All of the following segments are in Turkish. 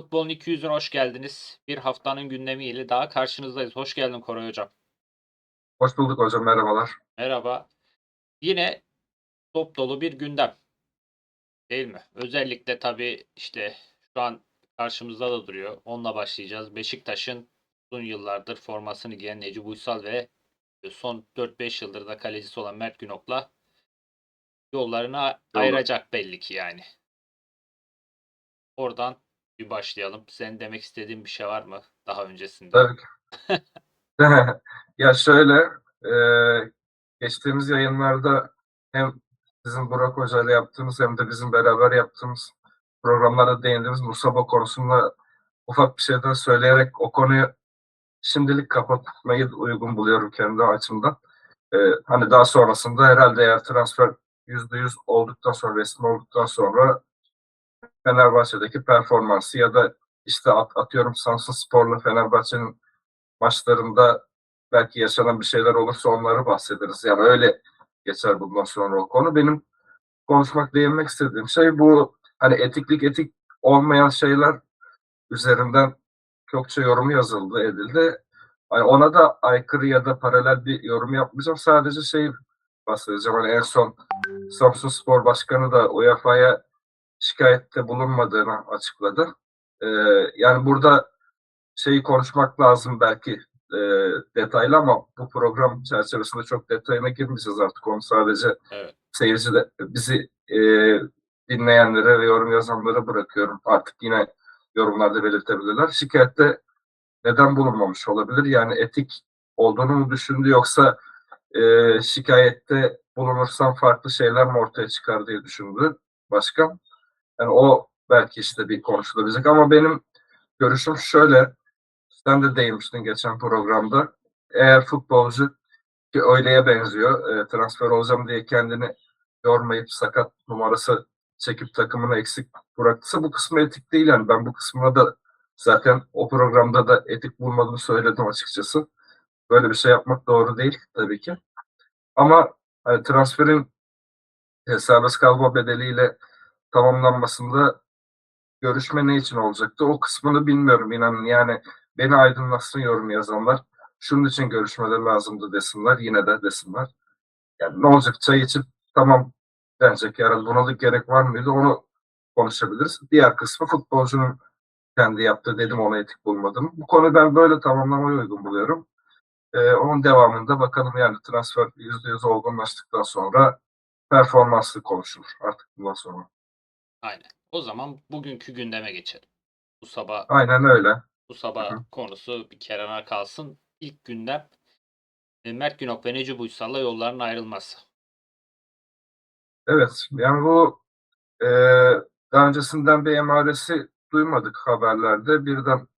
Futbolun 200'üne hoş geldiniz. Bir haftanın gündemiyle daha karşınızdayız. Hoş geldin Koray Hocam. Hoş bulduk hocam merhabalar. Merhaba. Yine top dolu bir gündem. Değil mi? Özellikle tabii işte şu an karşımızda da duruyor. Onunla başlayacağız. Beşiktaş'ın uzun yıllardır formasını giyen Necip Uysal ve son 4-5 yıldır da kalecisi olan Mert Günok'la yollarını ayıracak belli ki yani. Oradan bir başlayalım. Senin demek istediğin bir şey var mı daha öncesinde? Ki. ya şöyle e, geçtiğimiz yayınlarda hem sizin Burak Hoca ile yaptığımız hem de bizim beraber yaptığımız programlarda değindiğimiz Musaba konusunda ufak bir şeyden söyleyerek o konuyu şimdilik kapatmayı uygun buluyorum kendi açımdan. E, hani daha sonrasında herhalde eğer transfer %100 olduktan sonra, resmi olduktan sonra Fenerbahçe'deki performansı ya da işte at, atıyorum Samsun Spor'la Fenerbahçe'nin maçlarında belki yaşanan bir şeyler olursa onları bahsederiz. Yani öyle geçer bundan sonra o konu. Benim konuşmak, değinmek istediğim şey bu hani etiklik etik olmayan şeyler üzerinden çokça yorum yazıldı, edildi. Hani ona da aykırı ya da paralel bir yorum yapmayacağım. Sadece şey bahsedeceğim. Hani en son Samsun Spor Başkanı da UEFA'ya şikayette bulunmadığını açıkladı. Ee, yani burada şeyi konuşmak lazım belki e, detaylı ama bu program çerçevesinde çok detayına girmeyeceğiz artık. Onu sadece Evet. seyirci de bizi e, dinleyenlere ve yorum yazanlara bırakıyorum. Artık yine yorumlarda belirtebilirler. Şikayette neden bulunmamış olabilir? Yani etik olduğunu mu düşündü yoksa e, şikayette bulunursam farklı şeyler mi ortaya çıkar diye düşündü başkan. Yani o belki işte bir konuşulabilecek ama benim görüşüm şöyle. Sen de değinmiştin geçen programda. Eğer futbolcu ki öyleye benziyor. E, transfer olacağım diye kendini yormayıp sakat numarası çekip takımını eksik bıraktıysa bu kısmı etik değil. Yani ben bu kısmına da zaten o programda da etik bulmadığımı söyledim açıkçası. Böyle bir şey yapmak doğru değil tabii ki. Ama hani transferin e, serbest kalma bedeliyle tamamlanmasında görüşme ne için olacaktı? O kısmını bilmiyorum inanın. Yani beni aydınlatsın yorum yazanlar. Şunun için görüşmeler lazımdı desinler. Yine de desinler. Yani ne olacak çay içip tamam denecek yarın buna da gerek var mıydı onu konuşabiliriz. Diğer kısmı futbolcunun kendi yaptığı dedim ona etik bulmadım. Bu konuyu ben böyle tamamlamaya uygun buluyorum. Ee, onun devamında bakalım yani transfer %100 olgunlaştıktan sonra performanslı konuşulur artık bundan sonra. Aynen. O zaman bugünkü gündeme geçelim. Bu sabah Aynen öyle. bu sabah Hı konusu bir kenara kalsın. İlk gündem e, Mert Günok ve Necip Uysal'la yolların ayrılması. Evet, yani bu e, daha öncesinden bir emaresi duymadık haberlerde. Birden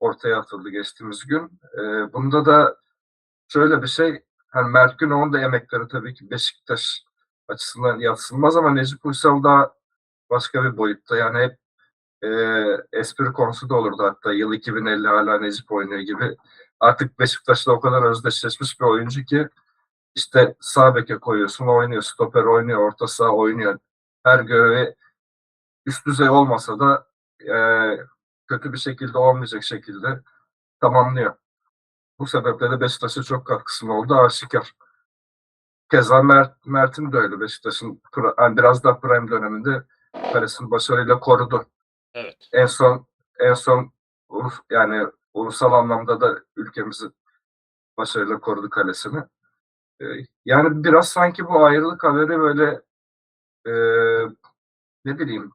ortaya atıldı geçtiğimiz gün. E, bunda da şöyle bir şey, hani Mert Günok'un da emekleri tabii ki Beşiktaş açısından yatsınmaz ama Necip Uysal daha başka bir boyutta. Yani hep e, espri konusu da olurdu hatta yıl 2050 hala Necip oynuyor gibi. Artık Beşiktaş'la o kadar özdeşleşmiş bir oyuncu ki işte sağ beke koyuyorsun oynuyor, stoper oynuyor, orta saha oynuyor. Her görevi üst düzey olmasa da e, kötü bir şekilde olmayacak şekilde tamamlıyor. Bu sebeple de Beşiktaş'a çok katkısının oldu aşikar. Keza Mert, Mert'in de öyle Beşiktaş'ın yani biraz daha prime döneminde kalesini başarıyla korudu. Evet. En son en son yani ulusal anlamda da ülkemizi başarıyla korudu kalesini. Ee, yani biraz sanki bu ayrılık haberi böyle e, ne bileyim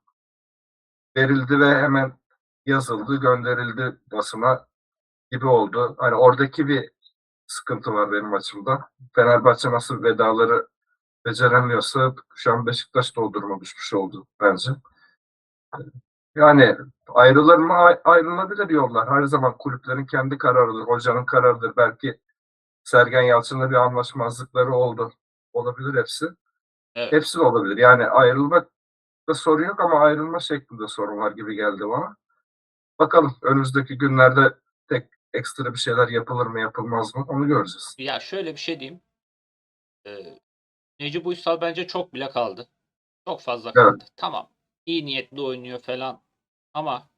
verildi ve hemen yazıldı, gönderildi basına gibi oldu. Hani oradaki bir sıkıntı var benim açımdan. Fenerbahçe nasıl vedaları beceremiyorsa şu an Beşiktaş duruma düşmüş oldu bence. Yani ayrılır mı? Ay- Ayrılabilir yollar. Her zaman kulüplerin kendi kararıdır, hocanın kararıdır. Belki Sergen Yalçın'la bir anlaşmazlıkları oldu. Olabilir hepsi. Evet. Hepsi de olabilir. Yani ayrılmak da sorun yok ama ayrılma şeklinde sorun var gibi geldi bana. Bakalım önümüzdeki günlerde tek ekstra bir şeyler yapılır mı yapılmaz mı onu göreceğiz. Ya şöyle bir şey diyeyim. Ee, Necip Uysal bence çok bile kaldı. Çok fazla Evet. kaldı. Tamam. İyi niyetli oynuyor falan. Ama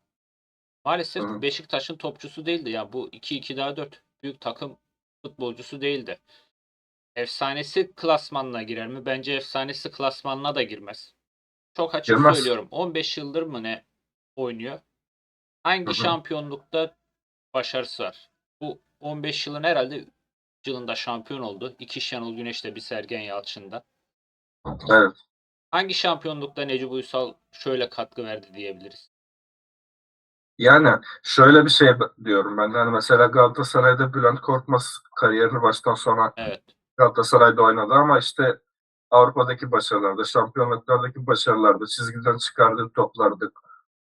Maalesef Hı. Beşiktaş'ın topçusu değildi. Yani bu 2-2 daha 4 büyük takım futbolcusu değildi. Efsanesi klasmanına girer mi? Bence efsanesi klasmanına da girmez. Çok açık Girmez. söylüyorum. 15 yıldır mı ne oynuyor? Hangi Hı hı. şampiyonlukta başarısı var? Bu 15 yılın herhalde 3 yılında şampiyon oldu. İki Şenol Güneş'te bir Sergen Yalçın'da. Evet. Hangi şampiyonlukta Necip Uysal şöyle katkı verdi diyebiliriz? Yani şöyle bir şey diyorum ben. Yani mesela Galatasaray'da Bülent Korkmaz kariyerini baştan sona Evet. Galatasaray'da oynadı ama işte Avrupa'daki başarılarda, şampiyonluklardaki başarılarda, çizgiden çıkardığı toplarda,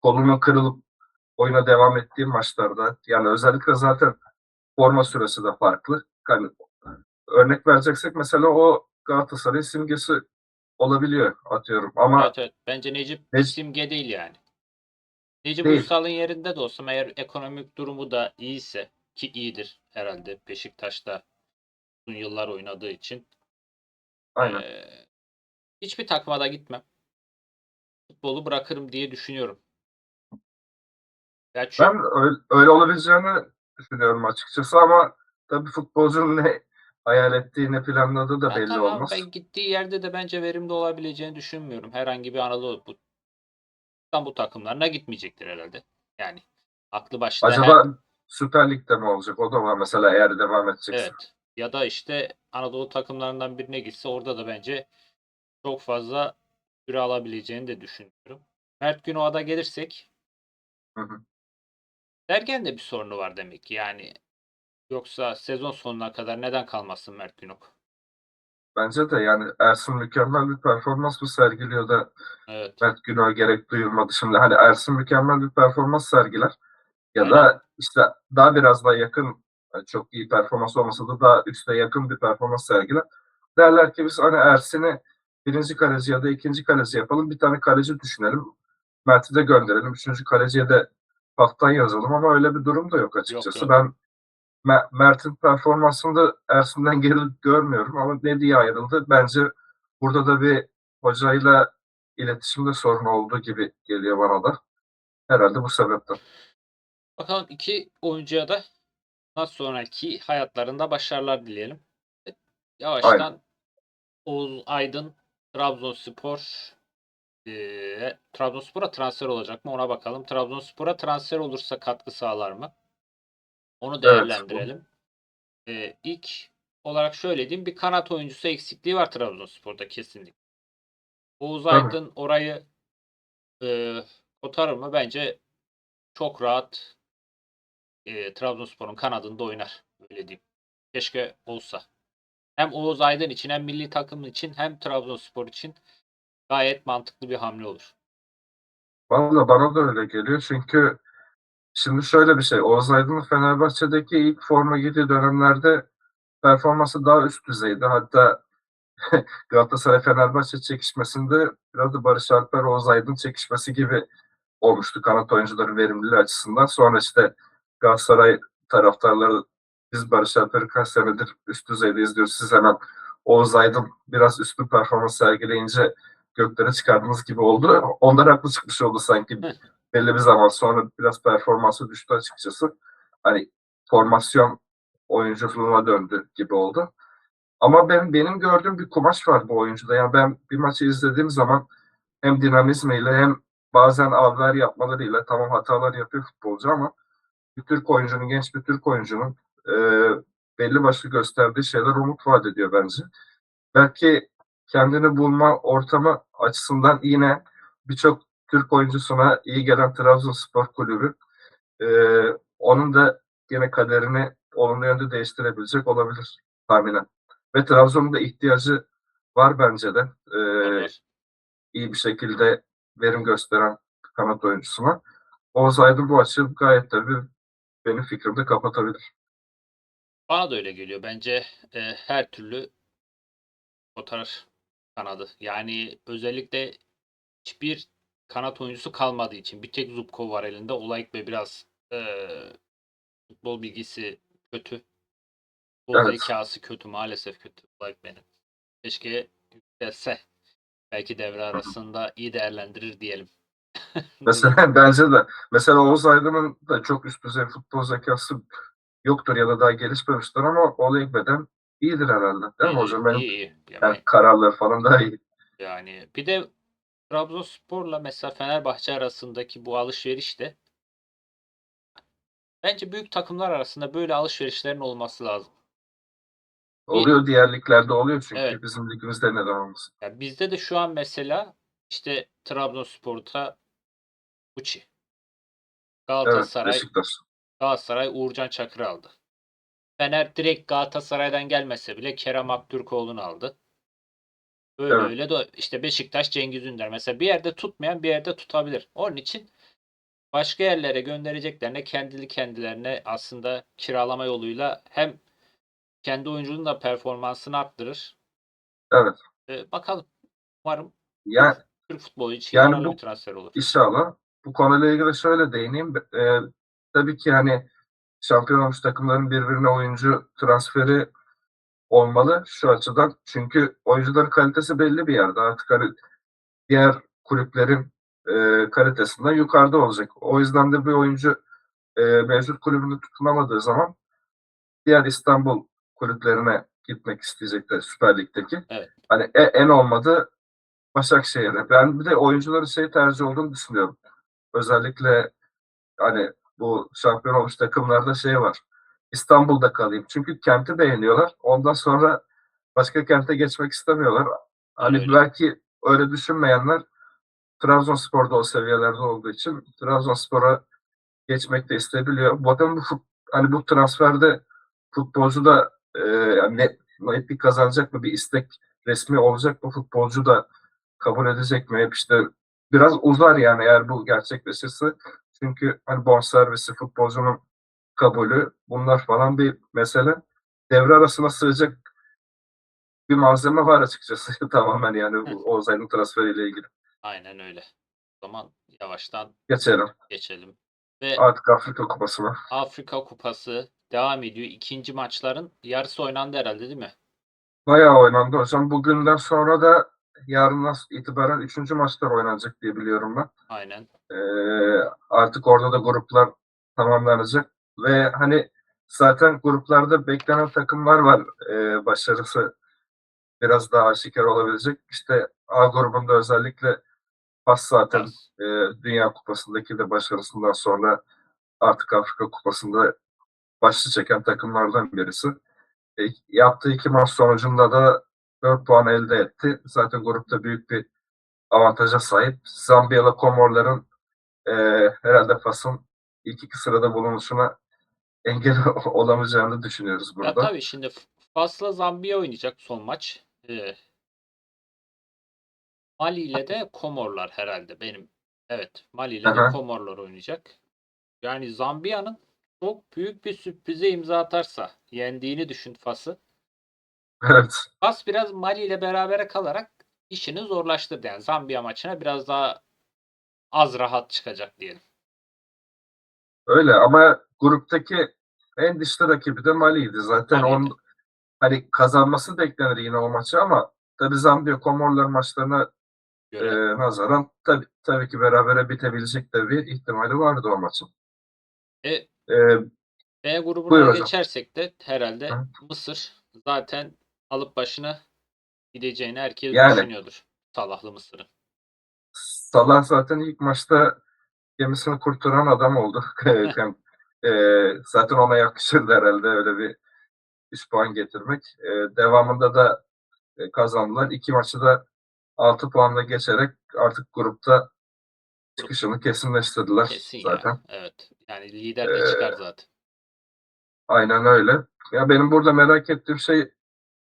kolunun kırılıp oyuna devam ettiği maçlarda yani özellikle zaten forma süresi de farklı. Yani örnek vereceksek mesela o Galatasaray simgesi olabiliyor atıyorum ama Evet evet. Bence Necip Ne- simge değil yani. Necip Değil. Uysal'ın yerinde de olsam eğer ekonomik durumu da iyiyse ki iyidir herhalde Beşiktaş'ta uzun yıllar oynadığı için aynen. eee, hiçbir takıma da gitmem. Futbolu bırakırım diye düşünüyorum. Ya çünkü Ben öyle, öyle olabileceğini düşünüyorum açıkçası ama tabii futbolcunun ne hayal ettiği ne planladığı da belli tamam olmaz. ben gittiği yerde de bence verimli olabileceğini düşünmüyorum. Herhangi bir Anadolu bu İstanbul takımlarına gitmeyecektir herhalde. Yani aklı başında her- Acaba Süper Lig'de mi olacak? O da var mesela eğer devam edecekse. Evet. Ya da işte Anadolu takımlarından birine gitse orada da bence çok fazla süre alabileceğini de düşünüyorum. Mert Günok'a da gelirsek Hı hı. Sergen de bir sorunu var demek ki. Yani yoksa sezon sonuna kadar neden kalmasın Mert Günok? Bence de yani Ersun mükemmel bir performans mı sergiliyor da Evet. Mert Günok'a gerek duyulmadı. Şimdi hani Ersun mükemmel bir performans sergiler ya Aynen. da işte daha biraz daha yakın yani çok iyi performans olmasa da daha üste yakın bir performans sergiler. Derler ki biz hani Ersin'i birinci kaleci ya da ikinci kaleci yapalım. Bir tane kaleci düşünelim. Mert'i de gönderelim. Üçüncü kaleciye de pattan yazalım ama öyle bir durum da yok açıkçası. yok. Ben Me- Mert'in performansını da Ersin'den geri görmüyorum ama ne diye ayrıldı? Bence burada da bir hocayla iletişimde sorun olduğu gibi geliyor bana da. Herhalde bu sebepten. Bakalım iki oyuncuya da nasıl sonraki hayatlarında başarılar dileyelim. Yavaştan Aynen. Oğuz Aydın Trabzonspor eee Trabzonspor'a transfer olacak mı ona bakalım. Trabzonspor'a transfer olursa katkı sağlar mı? Onu Evet. değerlendirelim. Eee ilk olarak şöyle diyeyim bir kanat oyuncusu eksikliği var Trabzonspor'da kesinlikle. Oğuz. Aydın orayı eee kotarır mı? Bence çok rahat eee Trabzonspor'un kanadında oynar. Öyle diyeyim. Keşke olsa. Hem Oğuz Aydın için hem milli takım için hem Trabzonspor için gayet mantıklı bir hamle olur. Valla bana da öyle geliyor çünkü şimdi şöyle bir şey. Oğuz Aydın'ın Fenerbahçe'deki ilk forma giydiği dönemlerde performansı daha üst düzeydi. Hatta Galatasaray-Fenerbahçe çekişmesinde biraz da Barış Alper Oğuz Aydın çekişmesi gibi olmuştu kanat oyuncuların verimliliği açısından. Sonra işte Galatasaray taraftarları biz Barış Alper'i kaç senedir üst düzeyde izliyoruz. Siz hemen Oğuz Aydın biraz üstün performans sergileyince göklere çıkardığınız gibi oldu. Onlar haklı çıkmış oldu sanki. Belli bir zaman sonra biraz performansı düştü açıkçası. Hani formasyon oyunculuğuna döndü gibi oldu. Ama ben benim gördüğüm bir kumaş var bu oyuncuda. Yani ben bir maçı izlediğim zaman hem dinamizmiyle hem bazen avlar yapmalarıyla tamam hatalar yapıyor futbolcu ama bir Türk oyuncunun, genç bir Türk oyuncunun e, belli başlı gösterdiği şeyler umut vaat ediyor bence. Belki kendini bulma ortamı açısından yine birçok Türk oyuncusuna iyi gelen Trabzonspor Kulübü e, onun da yine kaderini olumlu yönde değiştirebilecek olabilir tahminen. Ve Trabzon'un da ihtiyacı var bence de. E, Var. iyi bir şekilde verim gösteren kanat oyuncusuna. Oğuz Aydın bu açığı gayet tabii benim fikrimde kapatabilir. Bana da öyle geliyor. Bence e, her türlü kotarır kanadı. Yani özellikle hiçbir kanat oyuncusu kalmadığı için bir tek Zubkov var elinde. Olayık ve biraz e, futbol bilgisi kötü. Futbol Evet. zekası kötü. Maalesef kötü. Olayık benim. Keşke yükselse. Belki devre arasında iyi değerlendirir diyelim. Mesela bence de. Mesela Oğuz Aydın'ın da çok üst düzey futbol zekası yoktur ya da daha gelişmemiştir ama Olegbe'den iyidir herhalde. Değil mi hocam? Benim iyi, iyi. Yani, yani kararları falan daha iyi. yani bir de Trabzonspor'la mesela Fenerbahçe arasındaki bu alışveriş de bence büyük takımlar arasında böyle alışverişlerin olması lazım. Oluyor diğer liglerde oluyor çünkü Evet. bizim ligimizde neden olmasın. Ya bizde de şu an mesela işte Trabzonspor'da Uçi. Evet, Galatasaray Beşiktaş. Galatasaray Uğurcan Çakır'ı aldı. Fener direkt Galatasaray'dan gelmese bile Kerem Aktürkoğlu'nu aldı. Öyle Evet. öyle de işte Beşiktaş Cengiz Ünder. Mesela bir yerde tutmayan bir yerde tutabilir. Onun için başka yerlere göndereceklerine kendili kendilerine aslında kiralama yoluyla hem kendi oyuncunun da performansını arttırır. Evet. Ee, bakalım. Umarım Yani Türk futbolu için Yani bu- bir transfer olur. İnşallah. Bu konuyla ilgili şöyle değineyim. Ee, tabii ki hani şampiyon olmuş takımların birbirine oyuncu transferi olmalı şu açıdan. Çünkü oyuncuların kalitesi belli bir yerde. Artık hani diğer kulüplerin e, kalitesinden yukarıda olacak. O yüzden de bir oyuncu e, mevcut kulübünde tutunamadığı zaman diğer İstanbul kulüplerine gitmek isteyecekler Süper Lig'deki. Evet. Hani e- en olmadı Başakşehir'e. Ben bir de oyuncuların şey tercih olduğunu düşünüyorum. Özellikle hani bu şampiyon olmuş takımlarda şey var. İstanbul'da kalayım. Çünkü kenti beğeniyorlar. Ondan sonra başka kente geçmek istemiyorlar. Hani Öyle. belki öyle düşünmeyenler Trabzonspor'da o seviyelerde olduğu için Trabzonspor'a geçmek de isteyebiliyor. Bu fut- hani bu transferde futbolcu da e, net, net bir kazanacak mı bir istek resmi olacak mı futbolcu da kabul edecek mi? Hep işte biraz uzar yani eğer bu gerçekleşirse. Çünkü hani bonservisi futbolcunun kabulü bunlar falan bir mesele. Devre arasına sığacak bir malzeme var açıkçası tamamen yani bu Oğuz Aydın transferiyle ilgili. Aynen öyle. O zaman yavaştan Geçelim. geçelim. Ve Artık Afrika Kupası'na. Afrika Kupası devam ediyor. İkinci maçların yarısı oynandı herhalde değil mi? Bayağı oynandı hocam. Bugünden sonra da yarından itibaren üçüncü maçlar oynanacak diye biliyorum ben. Aynen. Ee, artık orada da gruplar tamamlanacak ve hani zaten gruplarda beklenen takımlar var. Ee, başarısı biraz daha aşikar olabilecek. İşte A grubunda özellikle Fas zaten e, Dünya Kupası'ndaki de başarısından sonra artık Afrika Kupası'nda başlı çeken takımlardan birisi. E, yaptığı iki maç sonucunda da 4 puan elde etti. Zaten grupta büyük bir avantaja sahip. Zambiyalı Komorların e, herhalde Fas'ın ilk iki sırada bulunuşuna engel olamayacağını düşünüyoruz Ya burada. tabii şimdi Fas'la Zambiya oynayacak son maç. Ee, Mali ile de Komorlar herhalde benim. Evet, Mali ile de Aha. Komorlar oynayacak. Yani Zambiya'nın çok büyük bir sürprize imza atarsa yendiğini düşün Fas'ı. Evet. Fas biraz Mali ile berabere kalarak işini zorlaştırdı. Yani Zambiya maçına biraz daha az rahat çıkacak diyelim. Öyle ama gruptaki en dişli rakibi de Mali'ydi. Zaten Mali'ydi. onun hani kazanması beklenir yine o maçı ama tabii Zambiya Komorlar maçlarına e, nazaran tabii, tabii ki berabere bitebilecek de bir ihtimali vardı o maçın. E, E, B grubuna Buyur hocam. geçersek de herhalde Hı. Mısır zaten alıp başına gideceğini herkes Yani. düşünüyordur. Salahlı Mısır'ın. Salah zaten ilk maçta gemisini kurtaran adam oldu. E, zaten ona yakışırdı herhalde öyle bir 3 puan getirmek. E, devamında da e, kazandılar. İki maçı da 6 puanla geçerek artık grupta çıkışını kesinleştirdiler Kesin zaten. ya. Evet. Yani lider de Ee, çıkar zaten. Aynen öyle. Ya benim burada merak ettiğim şey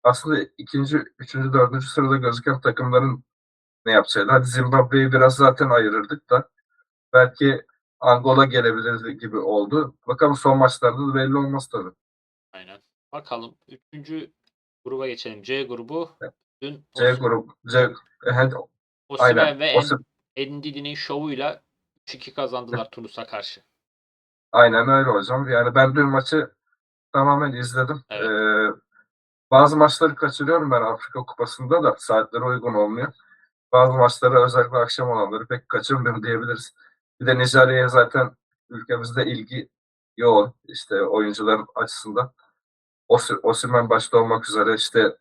aslında ikinci, üçüncü, dördüncü sırada gözüken takımların ne yapacağıydı. Hadi Zimbabwe'yi biraz zaten ayırırdık da belki Angola gelebilir gibi oldu. Bakalım son maçlarda da belli olmaz tabii. Aynen. Bakalım. Üçüncü gruba geçelim. C grubu. Dün C Os- grup, C, evet, Osimhen aynen. ve Osim- En- Endidi'nin şovuyla 3-2 kazandılar Tunus'a karşı. Aynen öyle hocam. Yani ben dün maçı tamamen izledim. Evet. Ee, bazı maçları kaçırıyorum ben Afrika Kupası'nda da saatleri uygun olmuyor. bazı maçları özellikle akşam olanları pek kaçırmıyorum diyebiliriz. Bir de Nijerya'ya zaten ülkemizde ilgi yoğun işte oyuncular açısından. Osi- Osimhen başta olmak üzere işte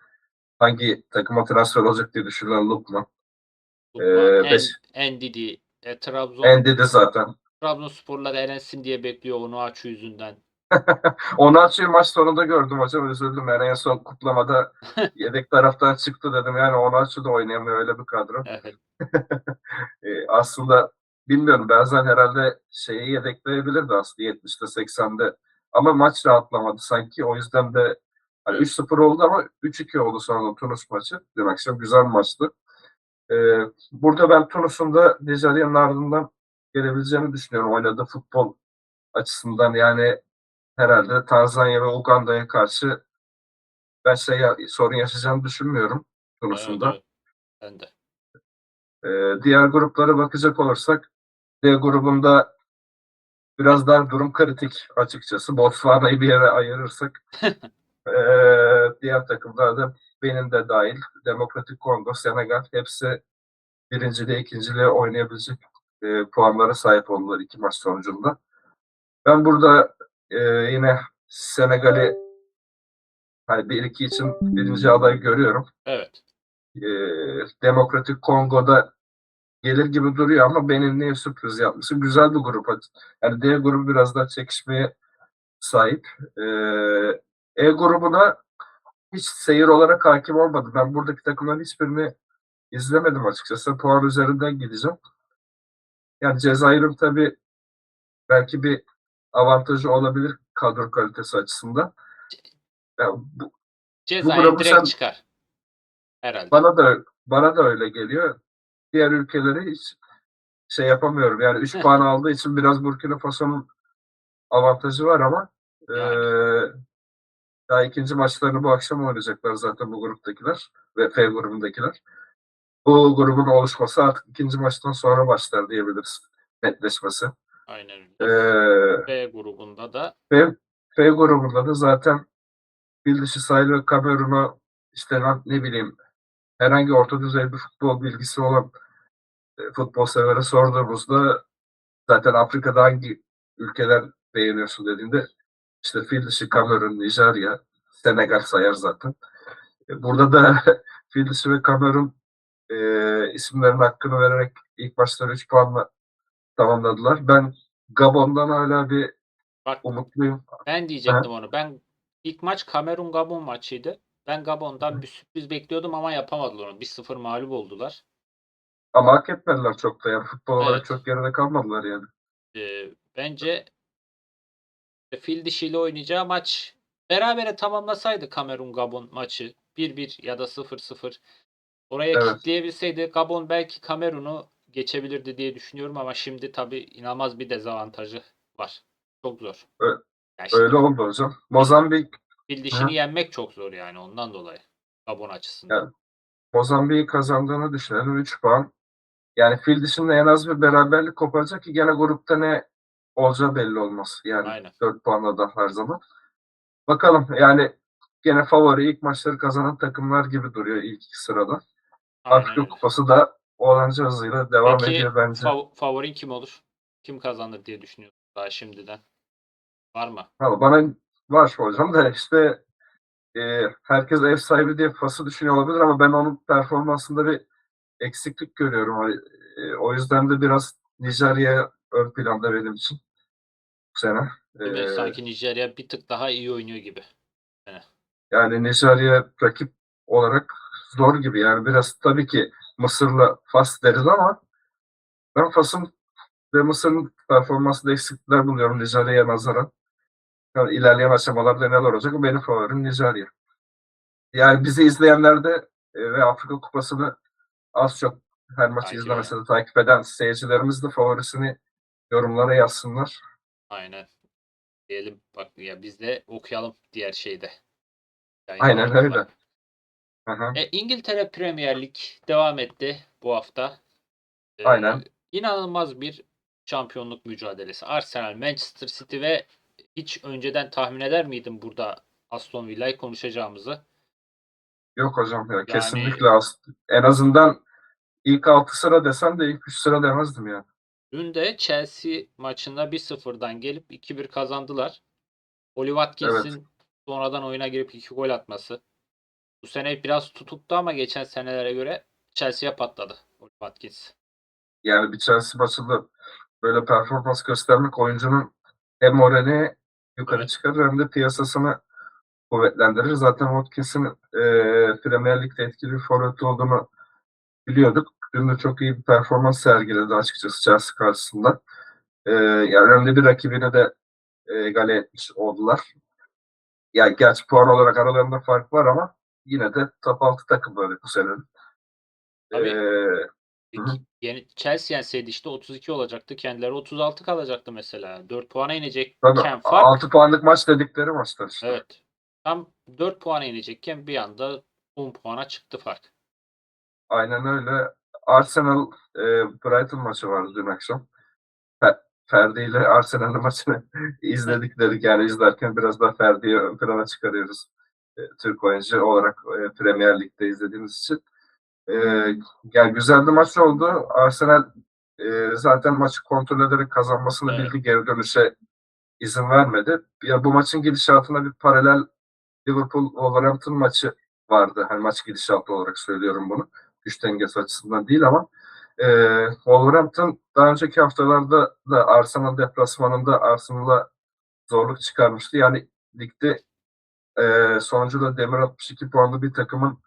hangi takıma transfer olacak diye düşünülen Lukman. Lukman, Ee, beş- Endidi, e, Trabzon, Endidi zaten. Trabzonsporlar elensin diye bekliyor onu açı yüzünden. Onaçu'yu maç sonunda gördüm hocam. Üzüldüm. Yani en son kutlamada yedek taraftan çıktı dedim. Yani Onaçu da oynayamıyor öyle bir kadro. Evet. Ee, aslında bilmiyorum bazen herhalde şeyi yedekleyebilirdi aslında 70'te 80'de. Ama maç rahatlamadı sanki. O yüzden de hani Evet. 3-0 oldu ama 3-2 oldu sonra Tunus maçı. Dün akşam güzel maçtı. Ee, burada ben Tunus'un da Nijerya'nın ardından gelebileceğini düşünüyorum oynadığı futbol açısından. Yani herhalde Tanzanya ve Uganda'ya karşı ben şey sorun yaşayacağını düşünmüyorum Tunus'un Evet, da. evet. Ben de. Ee, diğer gruplara bakacak olursak grubunda biraz daha durum kritik açıkçası. Botswana'yı bir yere ayırırsak ee, diğer takımlarda benim de dahil Demokratik Kongo, Senegal hepsi birinciliğe, ikinciliğe oynayabilecek e, puanlara sahip oldular iki maç sonucunda. Ben burada e, yine Senegal'i hani 1-2 için birinci aday görüyorum. Evet. e, Demokratik Kongo'da gelir gibi duruyor ama benim niye sürpriz yapmışım. Güzel bir grup. Yani D grubu biraz daha çekişmeye sahip. E, e grubuna hiç seyir olarak hakim olmadım. Ben buradaki takımların hiçbirini izlemedim açıkçası. Puan üzerinden gideceğim. Yani Cezayir'in tabii belki bir avantajı olabilir kadro kalitesi açısından. Yani bu, Cezayir grubu direkt sen- çıkar. Herhalde. Bana da bana da öyle geliyor. Diğer ülkeleri hiç şey yapamıyorum. Yani 3 puan aldığı için biraz Burkina Faso'nun avantajı var ama Yani. eee, daha ikinci maçlarını bu akşam oynayacaklar zaten bu gruptakiler ve F grubundakiler. Bu grubun oluşması artık ikinci maçtan sonra başlar diyebiliriz. Netleşmesi. Aynen öyle. Eee B grubunda da F, F grubunda da zaten sahil ve Kamerun'u işte ne bileyim herhangi orta düzey bir futbol bilgisi olan e, futbol severe sorduğumuzda zaten Afrika'da hangi ülkeler beğeniyorsun dediğinde işte fil dişi Kamerun, Nijerya, Senegal sayar zaten. E, Burada da fil dişi ve Kamerun e, isimlerin hakkını vererek ilk başları 3 puanla tamamladılar. Ben Gabon'dan hala bir bak umutluyum. ben diyecektim onu. Ben ilk maç Kamerun Gabon maçıydı. Ben Gabon'dan bir sürpriz bekliyordum ama yapamadılar onu. 1-0 mağlup oldular. Ama hak etmediler çok da yani futbol olarak Evet. çok geride kalmadılar yani. Ee, bence fil dişiyle oynayacağı maç berabere tamamlasaydı Kamerun Gabon maçı 1-1 ya da 0-0 oraya Evet. kitleyebilseydi Gabon belki Kamerun'u geçebilirdi diye düşünüyorum ama şimdi tabii inanılmaz bir dezavantajı var. Çok zor. Ö- Yani şimdi Öyle oldu hocam. Mozambik fil dişini yenmek çok zor yani ondan dolayı. Gabon açısından. Yani Mozambik'i kazandığını düşünelim. 3 puan. Yani fil dışında en az bir beraberlik koparacak ki gene grupta ne olacağı belli olmaz. Yani Aynen. 4 puanla da her zaman. Bakalım yani gene favori ilk maçları kazanan takımlar gibi duruyor ilk iki sırada. Aynen Afrika öyle. Kupası da olanca hızıyla devam Peki ediyor bence. fav- favorin kim olur? Kim kazanır diye düşünüyorsun daha şimdiden? Var mı? Valla bana var hocam da işte e, herkes ev sahibi diye Fas'ı düşünüyor olabilir ama ben onun performansında bir eksiklik görüyorum. E, o yüzden de biraz Nijerya ön planda benim için bu sene. E, Sanki Nijerya bir tık daha iyi oynuyor gibi. yani Nijerya rakip olarak zor gibi. Yani biraz tabii ki Mısır'la Fas deriz ama ben Fas'ın ve Mısır'ın performansında eksiklikler buluyorum Nijerya'ya nazaran. Yani ilerleyen aşamalarda neler olacak? Benim favorim Nijerya. Yani bizi izleyenler de e, ve Afrika Kupası'nı az çok her maçı izlemese de takip eden seyircilerimiz de favorisini yorumlara yazsınlar. Aynen. Diyelim bak ya biz de okuyalım diğer şeyde. Aynen Yayınlarımızda. öyle. E, İngiltere Premier Lig devam etti bu hafta. E, Aynen. İnanılmaz bir şampiyonluk mücadelesi. Arsenal, Manchester City ve hiç önceden tahmin eder miydin burada Aston Villa'yı konuşacağımızı? Yok hocam ya kesinlikle az. En azından ilk 6 sıra desem de ilk 3 sıra demezdim yani. Dün de Chelsea maçında 1-0'dan gelip 2-1 kazandılar. Oli Watkins'in sonradan oyuna girip 2 gol atması. Bu sene biraz tutuktu ama geçen senelere göre Chelsea'ye patladı Oli Watkins. Yani bir Chelsea maçında böyle performans göstermek oyuncunun hem moralini yukarı çıkarır hem de piyasasını kuvvetlendirir. Zaten Watkins'in e, Premier Lig'de etkili bir forvet olduğunu biliyorduk. Dün de çok iyi bir performans sergiledi açıkçası Chelsea karşısında. E, yani önemli bir rakibini de e, egale etmiş oldular. Yani gerçi puan olarak aralarında fark var ama yine de top 6 takım böyle bu senenin. Tabii. E, Yeni Chelsea yenseydi işte 32 olacaktı. Kendileri 36 kalacaktı mesela. 4 puana inecekken tabii fark 6 puanlık maç dedikleri maçlar işte. evet. Tam 4 puana inecekken bir anda 10 puana çıktı fark. Aynen öyle. Arsenal e, Brighton maçı vardı dün akşam. Fe- Ferdi ile Arsenal'ın maçını izledikleri yani izlerken biraz daha Ferdi'yi ön plana çıkarıyoruz. E, Türk oyuncu olarak e, Premier Lig'de izlediğimiz için. E, yani güzel bir maç oldu. Arsenal e, zaten maçı kontrol ederek kazanmasını Evet. bildi. Geri dönüşe izin vermedi. Ya bu maçın gidişatına bir paralel Liverpool Wolverhampton maçı vardı. Hani maç gidişatı olarak söylüyorum bunu. Güç dengesi açısından değil ama e, Wolverhampton daha önceki haftalarda da Arsenal deplasmanında Arsenal'a zorluk çıkarmıştı. Yani ligde e, sonucu da demir 62 puanlı bir takımın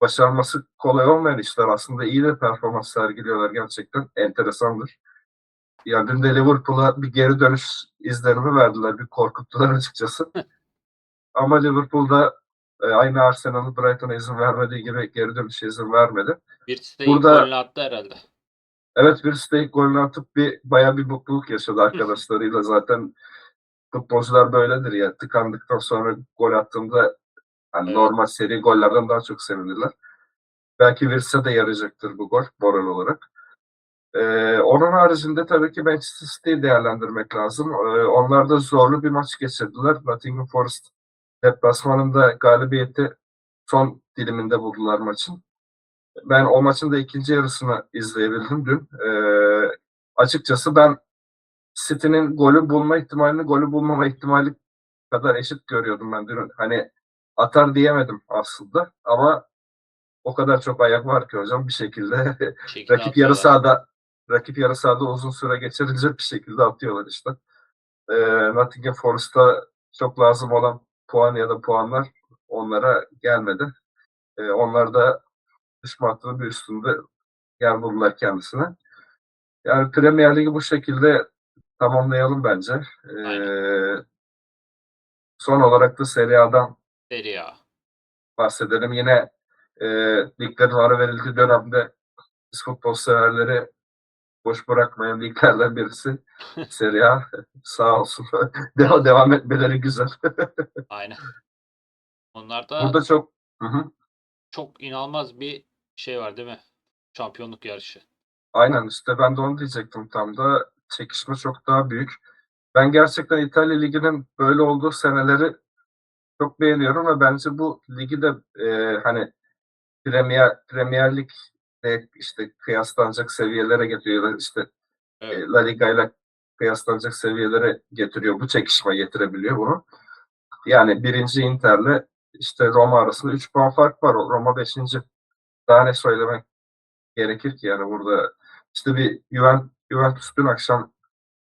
başarması kolay olmayan işler. Aslında iyi de performans sergiliyorlar gerçekten. Enteresandır. Yani dün de Liverpool'a bir geri dönüş izlenimi verdiler. Bir korkuttular açıkçası. Ama Liverpool'da e, aynı Arsenal'ın Brighton'a izin vermediği gibi geri dönüşe izin vermedi. Bir siteyi Burada- golünü attı herhalde. Evet bir stake golünü atıp bir bayağı bir mutluluk yaşadı arkadaşlarıyla. Zaten futbolcular böyledir ya. Tıkandıktan sonra gol attığında Evet. normal seri gollerden daha çok sevinirler. Belki Virse de yarayacaktır bu gol moral olarak. Ee, onun haricinde tabii ki Manchester City'yi değerlendirmek lazım. Ee, onlar da zorlu bir maç geçirdiler. Nottingham Forest deplasmanında galibiyeti son diliminde buldular maçın. Ben o maçın da ikinci yarısını izleyebildim dün. Ee, açıkçası ben City'nin golü bulma ihtimalini golü bulmama ihtimali kadar eşit görüyordum ben dün. Hani atar diyemedim aslında ama o kadar çok ayak var ki hocam bir şekilde rakip yarı sahada rakip yarı sahada uzun süre geçirince bir şekilde atıyorlar işte. Ee, Nottingham Forest'a çok lazım olan puan ya da puanlar onlara gelmedi. Ee, onlar da hattının bir üstünde yer buldular kendisine. Yani Premier Ligi bu şekilde tamamlayalım bence. Ee, son olarak da Serie A'dan Serie A. bahsedelim. Yine e, liglerin ara verildiği dönemde futbol severleri boş bırakmayan liglerden birisi Serie A. Sağ olsun. Devam, devam etmeleri güzel. Aynen. Onlarda Burada çok Hı hı. çok inanılmaz bir şey var değil mi? Şampiyonluk yarışı. Aynen işte ben de onu diyecektim tam da çekişme çok daha büyük. Ben gerçekten İtalya Ligi'nin böyle olduğu seneleri çok beğeniyorum ve bence bu ligi de e, hani Premier Premier Lig'de işte kıyaslanacak seviyelere getiriyor. İşte e, Evet. La Liga ile kıyaslanacak seviyelere getiriyor. Bu çekişme getirebiliyor bunu. Yani birinci Inter'le işte Roma arasında 3 puan fark var. Roma 5. Daha ne söylemek gerekir ki yani burada işte bir Juventus, Juventus dün akşam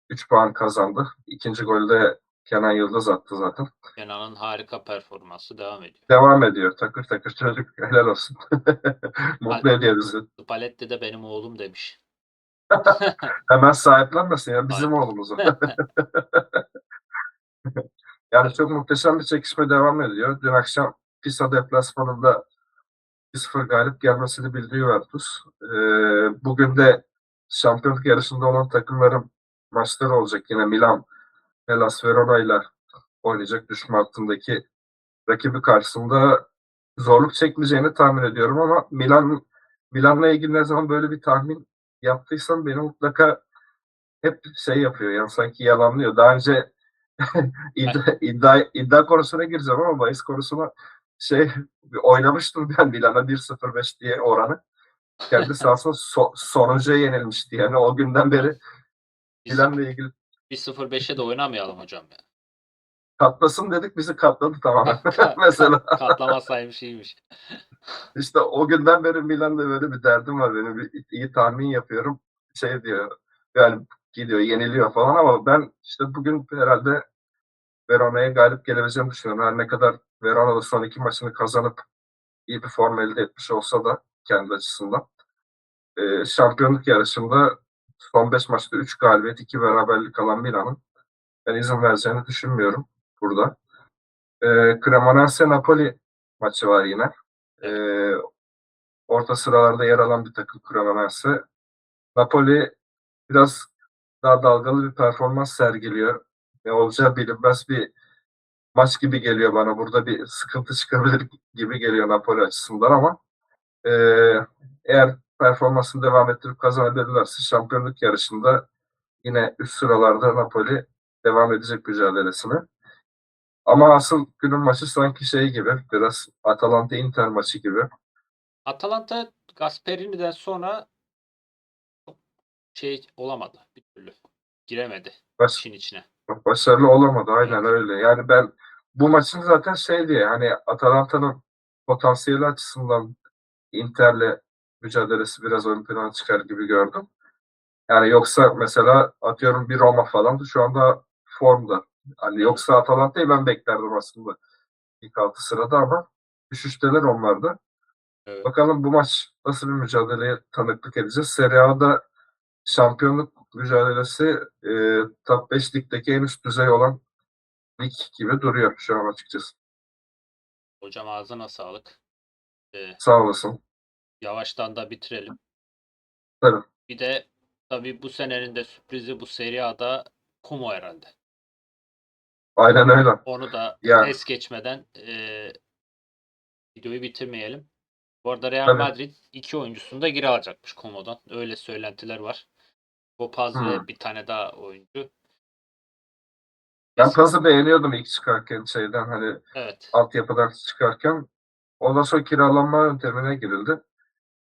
3 puan kazandı. İkinci golde Kenan Yıldız attı zaten. Kenan'ın harika performansı devam ediyor. Devam ediyor. Takır takır çocuk. Helal olsun. Mutlu ediyor bizi. Spalletti de benim oğlum demiş. Hemen sahiplenmesin ya. Bizim oğlumuz. Yani çok muhteşem bir çekişme devam ediyor. Dün akşam Pisa deplasmanında 1-0 galip gelmesini bildi Juventus. Ee, bugün de şampiyonluk yarışında olan takımların maçları olacak. Yine Milan, Hellas Verona ile oynayacak düşme hattındaki rakibi karşısında zorluk çekmeyeceğini tahmin ediyorum ama Milan Milan'la ilgili ne zaman böyle bir tahmin yaptıysam beni mutlaka hep şey yapıyor yani sanki yalanlıyor. Daha önce iddia, iddia, iddia konusuna gireceğim ama bahis konusuna şey oynamıştım ben Milan'a 1-0-5 diye oranı. kendi sahasında so, sonuncuya yenilmişti. Yani o günden beri Milan'la ilgili 1-0-5'e de oynamayalım hocam ya. katlasın dedik bizi katladı tamamen. Mesela Katlamasaymış iyiymiş. işte o günden beri Milan'la böyle bir derdim var benim. Bir, iyi tahmin yapıyorum. Şey diyor yani gidiyor yeniliyor falan ama ben işte bugün herhalde Verona'ya galip gelebileceğini düşünüyorum. Her ne kadar Verona'da son iki maçını kazanıp iyi bir form elde etmiş olsa da kendi açısından. Ee, şampiyonluk yarışında son 5 maçta 3 galibiyet, 2 beraberlik alan Milan'ın ben izin vereceğini düşünmüyorum burada. Ee, Cremonese Napoli maçı var yine. Ee, orta sıralarda yer alan bir takım Cremonese. Napoli biraz daha dalgalı bir performans sergiliyor. Ne olacağı bilinmez bir maç gibi geliyor bana. Burada bir sıkıntı çıkabilir gibi geliyor Napoli açısından ama e, eğer performansını devam ettirip kazanabilirlerse şampiyonluk yarışında yine üst sıralarda Napoli devam edecek mücadelesine. Ama asıl günün maçı sanki şey gibi biraz Atalanta Inter maçı gibi. Atalanta Gasperini'den sonra şey olamadı bir türlü. Giremedi Baş, işin içine. başarılı olamadı aynen öyle. Yani ben bu maçın zaten şey diye hani Atalanta'nın potansiyeli açısından Inter'le mücadelesi biraz ön plana çıkar gibi gördüm. Yani yoksa mesela atıyorum bir Roma falan şu anda formda. Hani yoksa Atalanta'yı ben beklerdim aslında ilk altı sırada ama düşüşteler onlarda. Evet. Bakalım bu maç nasıl bir mücadeleye tanıklık edeceğiz. Serie A'da şampiyonluk mücadelesi e, top 5 ligdeki en üst düzey olan lig gibi duruyor şu an açıkçası. Hocam ağzına sağlık. Ee, Sağ olasın. Yavaştan da bitirelim. Tabii. Bir de tabii bu senenin de sürprizi bu Serie A'da Como herhalde. Aynen öyle. Onu da Ya. es geçmeden eee, videoyu bitirmeyelim. Bu arada Real Tabii. Madrid iki oyuncusunu da geri alacakmış Como'dan. Öyle söylentiler var. Gopaz ve Hmm. bir tane daha oyuncu. Ben Paz'ı beğeniyordum ilk çıkarken şeyden hani Evet. altyapıdan çıkarken. Ondan sonra kiralanma yöntemine girildi.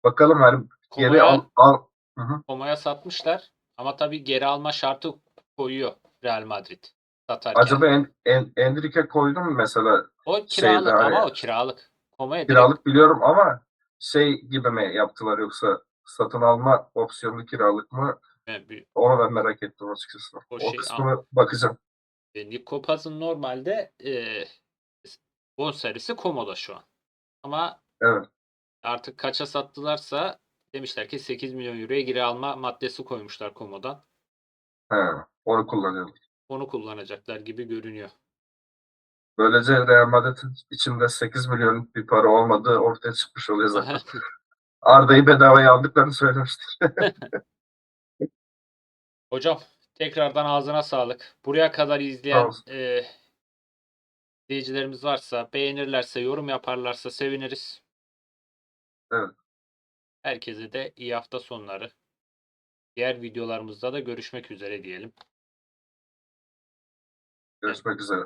Bakalım hani geri Como'ya, al, al Hı hı. Como'ya satmışlar. Ama tabii geri alma şartı koyuyor Real Madrid satarken. Acaba en, en, Enrique koydum mu mesela o şeyde kiralık hani- ama o kiralık. Direkt kiralık biliyorum ama şey gibi mi yaptılar yoksa satın alma opsiyonlu kiralık mı? e, Onu ben merak ettim açıkçası. O O, şey- kısmını bakacağım. e, Nico Paz'ın normalde eee bonservisi Como'da şu an. Ama Evet. Artık kaça sattılarsa demişler ki 8 milyon euroya geri alma maddesi koymuşlar Como'dan. He, onu kullanıyorum. Onu kullanacaklar gibi görünüyor. Böylece Real Madrid'in içinde 8 milyon bir para olmadığı ortaya çıkmış oluyor zaten. Arda'yı bedavaya aldıklarını söylemiştik. Hocam tekrardan ağzına sağlık. Buraya kadar izleyen e, izleyicilerimiz varsa, beğenirlerse, yorum yaparlarsa seviniriz. Evet. Herkese de iyi hafta sonları. Diğer videolarımızda da görüşmek üzere diyelim. Görüşmek üzere.